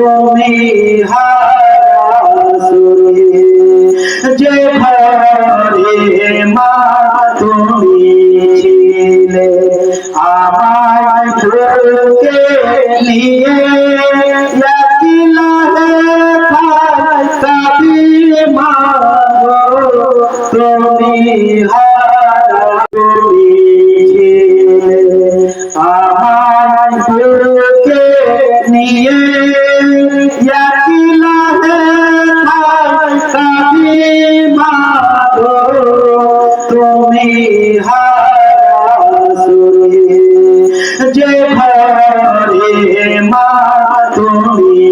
তুমি হারাসুরে যে ঘরে মা তুমি ছিলে আমার চোখে নিয়ে তুমি হার তুমি হারাসুরে যে ঘরে মা তুমি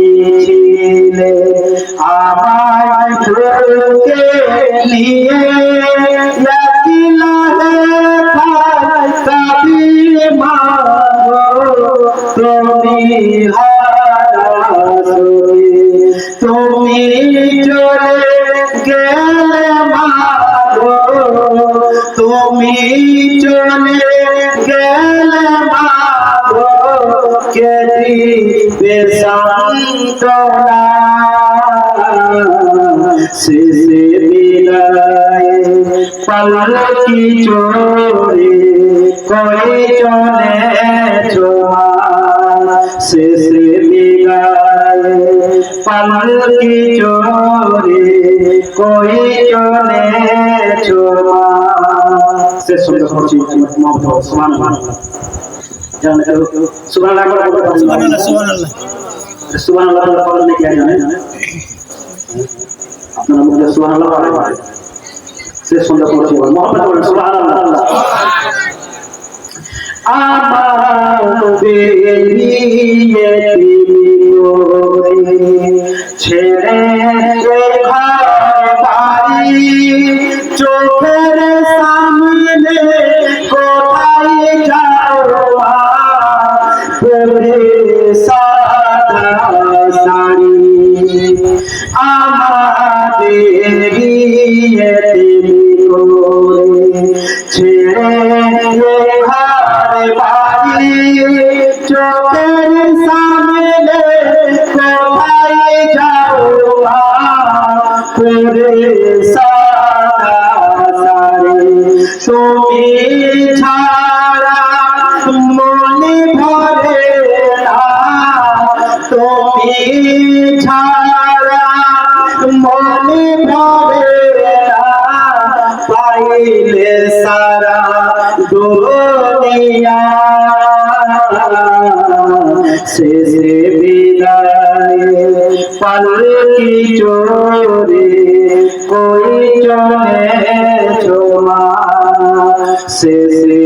ছিলে আমায় ঢুকে নিয়ে তুমি হারাসুরে তুমি চলে গেলে মা গো কে দিবে সান্তনা শেষে বিদায় পালকি চোরে কই চলে পালকি চোরে কই চলে ছোমা শেষ শব্দ করছি জানে সুমান লাগবে সুবহানাল্লাহ সুবহানাল্লাহ। সুমান আল্লাহ পড়লে আপনারা করছি বলেন আমার চোখের সামনে কোথায় যাও করে সারে তুমি ছাড়া মনে ভরে তুমি ছাড়া মনে ভরে পাইলে সারা দুনিয়া। শেষে বিদায়? পালকি চোরে? কই চলে ছোমা শেষে